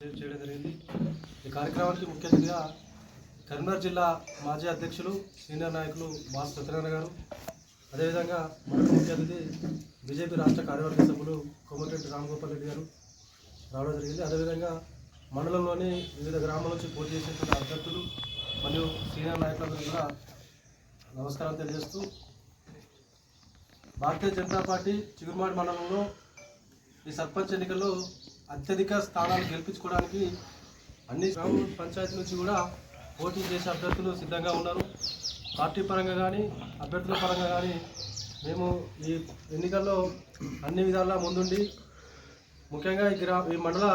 చేయడం జరిగింది. ఈ కార్యక్రమానికి ముఖ్య అతిథిగా కరీంనగర్ జిల్లా మాజీ అధ్యక్షులు సీనియర్ నాయకులు బాస్ సత్యనారాయణ గారు. అదేవిధంగా మరొక ముఖ్య అతిథి బీజేపీ రాష్ట్ర కార్యవర్గ సభ్యులు కోమటిరెడ్డి రామగోపాల్ రెడ్డి గారు రావడం జరిగింది. అదేవిధంగా మండలంలోని వివిధ గ్రామాల నుంచి పోటీ చేసేటువంటి అభ్యర్థులు మరియు సీనియర్ నాయకులందరూ కూడా నమస్కారం తెలియజేస్తూ భారతీయ జనతా పార్టీ చిగురుమాడి మండలంలో ఈ సర్పంచ్ ఎన్నికల్లో అత్యధిక స్థానాలు గెలిపించుకోవడానికి అన్ని గ్రామ పంచాయతీ నుంచి కూడా పోటీ చేసే అభ్యర్థులు సిద్ధంగా ఉన్నారు. పార్టీ పరంగా కానీ అభ్యర్థుల పరంగా కానీ మేము ఈ ఎన్నికల్లో అన్ని విధాలా ముందుండి ముఖ్యంగా ఈ గ్రా ఈ మండల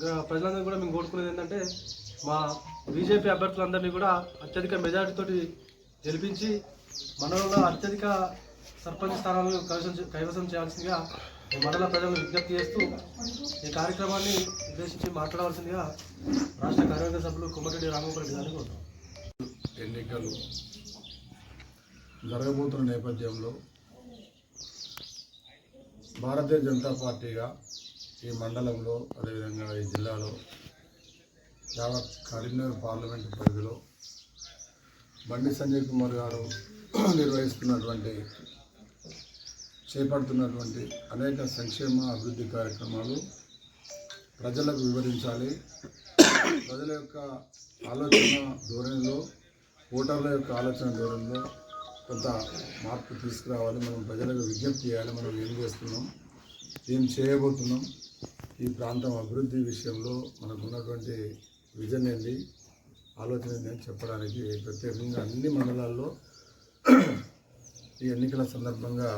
గ్రా- ప్రజలందరూ కూడా మేము కోరుకునేది ఏంటంటే మా బీజేపీ అభ్యర్థులందరినీ కూడా అత్యధిక మెజారిటీతోటి గెలిపించి మండలంలో అత్యధిక సర్పంచ్ స్థానాలను కైవసం కైవసం చేయాల్సిందిగా మండల ప్రజలను విజ్ఞప్తి చేస్తూ ఈ కార్యక్రమాన్ని ఉద్దేశించి మాట్లాడవలసిందిగా రాష్ట్ర కార్యవర్గ సభ్యులు కుమ్మరెడ్డి రామగోపాల్ రెడ్డి గారిని కోరుతాం ఎన్నికలు జరగబోతున్న నేపథ్యంలో భారతీయ జనతా పార్టీగా ఈ మండలంలో అదేవిధంగా ఈ జిల్లాలో యావత్ కరీంనగర్ పార్లమెంట్ పరిధిలో బండి సంజయ్ కుమార్ గారు నిర్వహిస్తున్నటువంటి చేపడుతున్నటువంటి అనేక సంక్షేమ అభివృద్ధి కార్యక్రమాలు ప్రజలకు వివరించాలి. ప్రజల యొక్క ఆలోచన ధోరణిలో ఓటర్ల యొక్క ఆలోచన ధోరణిలో కొంత మార్పు తీసుకురావాలి. మనం ప్రజలకు విజ్ఞప్తి చేయాలి. మనం ఏం చేస్తున్నాం? ఏం చేయబోతున్నాం? ఈ ప్రాంతం అభివృద్ధి విషయంలో మనకు ఉన్నటువంటి విజన్ ఏంటి? ఆలోచన ఏంటి అని చెప్పడానికి ప్రత్యేకంగా అన్ని మండలాల్లో ఈ ఎన్నికల సందర్భంగా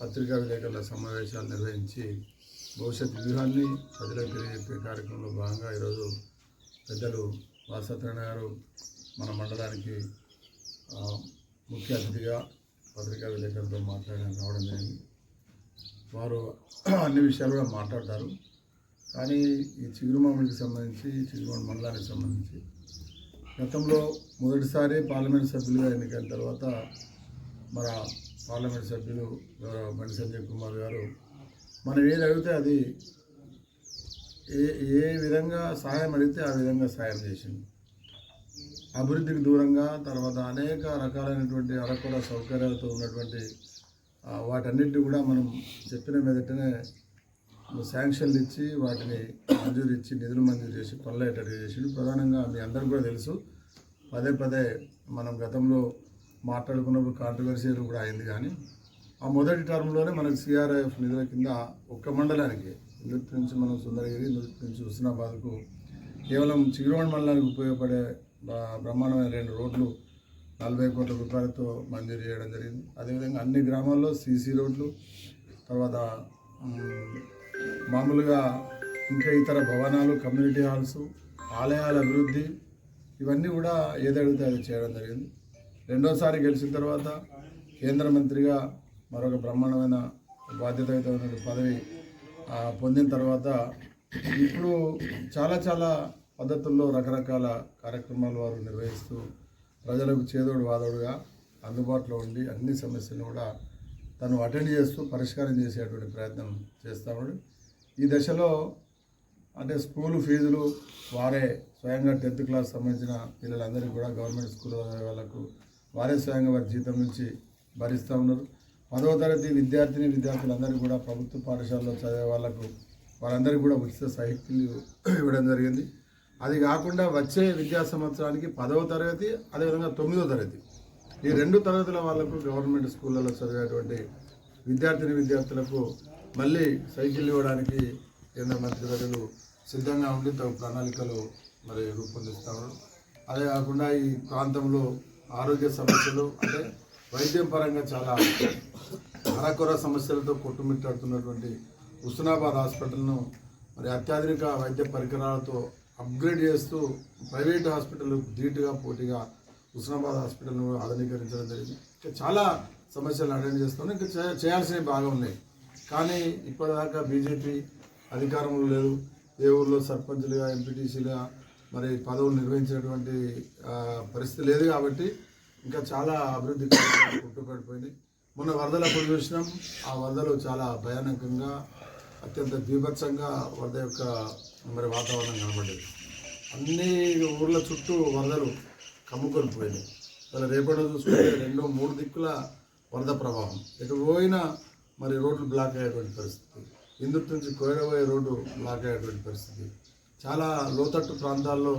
పత్రికా విలేకరుల సమావేశాలు నిర్వహించి భవిష్యత్ వ్యూహాన్ని ప్రజలకు తెలియజెప్పే కార్యక్రమంలో భాగంగా ఈరోజు పెద్దలు వాసత్యనారాయణ గారు మన మండలానికి ముఖ్య అతిథిగా పత్రికా విలేకరులతో మాట్లాడడానికి రావడం జరిగింది. వారు అన్ని విషయాలు కూడా మాట్లాడతారు. కానీ ఈ చిగురుమామిడికి సంబంధించి చిగురుమామిడి మండలానికి సంబంధించి గతంలో మొదటిసారి పార్లమెంట్ సభ్యులుగా ఎన్నికైన తర్వాత మన పార్లమెంట్ సభ్యులు బండి సంజయ్ కుమార్ గారు మనం ఏది అడిగితే అది ఏ ఏ విధంగా సహాయం అడిగితే ఆ విధంగా సాయం చేసింది అభివృద్ధికి దూరంగా తర్వాత అనేక రకాలైనటువంటి అరకుల సౌకర్యాలతో ఉన్నటువంటి ఆ, వాటన్నిటిని కూడా మనం చెప్పిన మీదటనే శాంక్షన్లు ఇచ్చి వాటిని మంజూరు ఇచ్చి నిధులు మంజూరు చేసి పనులయ్యేటట్టు చేసిండు. ప్రధానంగా మీ అందరికీ కూడా తెలుసు. పదే పదే మనం గతంలో మాట్లాడుకున్నప్పుడు కాంట్రవర్సీలు కూడా అయింది కానీ ఆ మొదటి టర్మ్లోనే మనకు సిఆర్ఐఎఫ్ నిధుల కింద ఒక్క మండలానికి ఇందుటి నుంచి మనం సుందరగిరి ఇందుటి నుంచి హుస్నాబాద్కు కేవలం చిగురువాడ మండలానికి ఉపయోగపడే బ- బ్రహ్మాండమైన రెండు రోడ్లు నలభై కోట్ల రూపాయలతో మంజూరు చేయడం జరిగింది. అదేవిధంగా అన్ని గ్రామాల్లో సీసీ రోడ్లు తర్వాత మామూలుగా ఇంకా ఇతర భవనాలు కమ్యూనిటీ హాల్స్ ఆలయాల అభివృద్ధి ఇవన్నీ కూడా ఏదడిగితే అది చేయడం జరిగింది. రెండోసారి గెలిచిన తర్వాత కేంద్ర మంత్రిగా మరొక బ్రహ్మాండమైన బాధ్యతయుతమైన పదవి పొందిన తర్వాత ఇప్పుడు చాలా చాలా పద్ధతుల్లో రకరకాల కార్యక్రమాలు వారు నిర్వహిస్తూ ప్రజలకు చేదోడు వాదోడుగా అందుబాటులో ఉండి అన్ని సమస్యలను కూడా తను అటెండ్ చేస్తూ పరిష్కారం చేసేటువంటి ప్రయత్నం చేస్తాడు ఈ దశలో అంటే స్కూల్ ఫీజులు వారే స్వయంగా టెన్త్ క్లాస్ సంబంధించిన పిల్లలందరికీ కూడా గవర్నమెంట్ స్కూల్ వాళ్ళకు వారే స్వయంగా వారి జీతం నుంచి భరిస్తూ ఉన్నారు. పదవ తరగతి విద్యార్థిని విద్యార్థులందరికీ కూడా ప్రభుత్వ పాఠశాలలో చదివే వాళ్ళకు వారందరికీ కూడా ఉచిత సాహిత్యులు ఇవ్వడం జరిగింది. అది కాకుండా వచ్చే విద్యా సంవత్సరానికి పదవ తరగతి అదేవిధంగా తొమ్మిదో తరగతి. ఈ రెండు తరగతుల వాళ్ళకు గవర్నమెంట్ స్కూళ్ళలో చదివేటువంటి విద్యార్థిని విద్యార్థులకు మళ్ళీ సైకిల్ ఇవ్వడానికి కేంద్ర మంత్రివర్యులు సిద్ధంగా ఉండి తమ ప్రణాళికలు మరి ఉన్నారు అదే కాకుండా ఈ ప్రాంతంలో ఆరోగ్య సమస్యలు అంటే వైద్యం పరంగా చాలా అరకొర సమస్యలతో కొట్టుమిట్టాడుతున్నటువంటి హుస్నాబాద్ హాస్పిటల్ను మరి అత్యాధునిక వైద్య పరికరాలతో అప్గ్రేడ్ చేస్తూ ప్రైవేట్ హాస్పిటల్ ధీటుగా పోటీగా హుస్నాబాద్ హాస్పిటల్ను ఆధునీకరించడం జరిగింది. ఇంకా చాలా సమస్యలు అటెండ్ చేస్తున్నాం. ఇంకా చేయాల్సినవి బాగా ఉన్నాయి. కానీ ఇప్పటిదాకా బీజేపీ అధికారంలో లేదు. ఏ ఊర్లో సర్పంచ్లుగా ఎంపీటీసీలుగా మరి పదవులు నిర్వహించినటువంటి పరిస్థితి లేదు కాబట్టి ఇంకా చాలా అభివృద్ధి కార్యక్రమాలు మొన్న వరదల అప్పుడు చూసినాం. ఆ వరదలు చాలా భయానకంగా అత్యంత బీభత్సంగా వరద యొక్క మరి వాతావరణం కనబడేది అన్ని ఊర్ల చుట్టూ వరదలు కమ్ముకొని పోయినాయి మరి రేపటి చూసుకుంటే రెండు మూడు దిక్కుల వరద ప్రవాహం. ఎటు పోయినా మరి రోడ్లు బ్లాక్ అయ్యేటువంటి పరిస్థితి. ఇందుకు నుంచి కోయడబోయే రోడ్డు బ్లాక్ అయ్యేటువంటి పరిస్థితి. చాలా లోతట్టు ప్రాంతాల్లో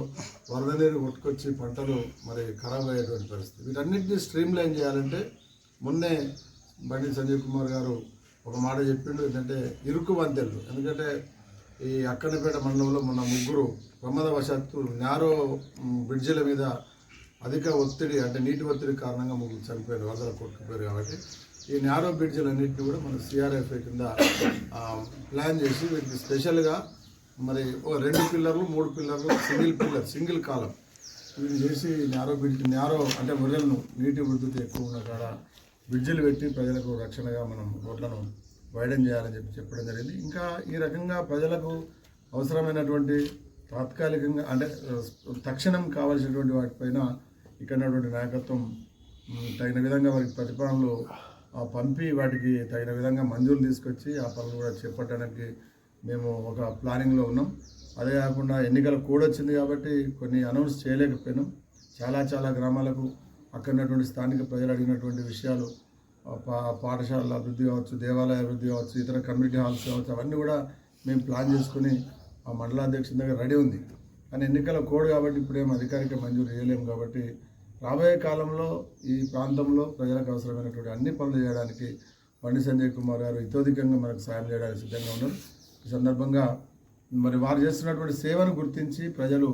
వరద నీరు కొట్టుకొచ్చి పంటలు మరి ఖరాబ్ అయ్యేటువంటి పరిస్థితి. వీటన్నిటిని స్ట్రీమ్ లైన్ చేయాలంటే మొన్నే బండి సంజయ్ కుమార్ గారు ఒక మాట చెప్పిండు ఏంటంటే ఇరుకు వంతెలు ఎందుకంటే ఈ అక్కడిపేట మండలంలో మొన్న ముగ్గురు ప్రమాదవశాత్తు నేరో బ్రిడ్జిల మీద అధిక ఒత్తిడి అంటే నీటి ఒత్తిడి కారణంగా ముగ్గురు చనిపోయారు వరదలు కొట్టుకుపోయారు కాబట్టి. ఈ నేరో బ్రిడ్జిలన్నింటినీ కూడా మన సిఆర్ఎఫ్ఐ కింద ప్లాన్ చేసి వీటిని స్పెషల్గా మరి ఓ రెండు పిల్లర్లు మూడు పిల్లర్లు సింగిల్ పిల్లర్ సింగిల్ కాలం వీళ్ళు చేసి నేరో బ్రిడ్జ్ నేరో అంటే మురలను నీటి ఉద్ధృతి ఎక్కువ ఉన్న కాడ బ్రిడ్జిలు పెట్టి ప్రజలకు రక్షణగా మనం రోడ్లను వైడన్ చేయాలని చెప్పి చెప్పడం జరిగింది. ఇంకా ఈ రకంగా ప్రజలకు అవసరమైనటువంటి తాత్కాలికంగా అంటే తక్షణం కావాల్సినటువంటి వాటిపైన ఇక్కడ నాయకత్వం తగిన విధంగా వారికి ప్రతిపాదనలు ఆ, పంపి వాటికి తగిన విధంగా మంజూరు తీసుకొచ్చి ఆ పనులు కూడా చేపట్టడానికి మేము ఒక ప్లానింగ్లో ఉన్నాం. అదే కాకుండా ఎన్నికల కోడ్ వచ్చింది కాబట్టి కొన్ని అనౌన్స్ చేయలేకపోయినాం. చాలా చాలా గ్రామాలకు అక్కడ ఉన్నటువంటి స్థానిక ప్రజలు అడిగినటువంటి విషయాలు పా పాఠశాలల అభివృద్ధి కావచ్చు దేవాలయ అభివృద్ధి కావచ్చు ఇతర కమ్యూనిటీ హాల్స్ కావచ్చు అవన్నీ కూడా మేము ప్లాన్ చేసుకుని ఆ మండలాధ్యక్షుని దగ్గర రెడీ ఉంది. కానీ ఎన్నికల కోడ్ కాబట్టి ఇప్పుడేం అధికారిక మంజూరు చేయలేము కాబట్టి రాబోయే కాలంలో ఈ ప్రాంతంలో ప్రజలకు అవసరమైనటువంటి అన్ని పనులు చేయడానికి బండి సంజయ్ కుమార్ గారు ఇతోధికంగా మనకు సాయం చేయడానికి సిద్ధంగా ఉన్నారు. సందర్భంగా మరి వారు చేస్తున్నటువంటి సేవను గుర్తించి ప్రజలు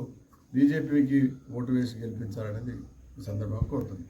బీజేపీకి ఓటు వేసి గెలిపించాలనేది ఈ సందర్భంగా కోరుతుంది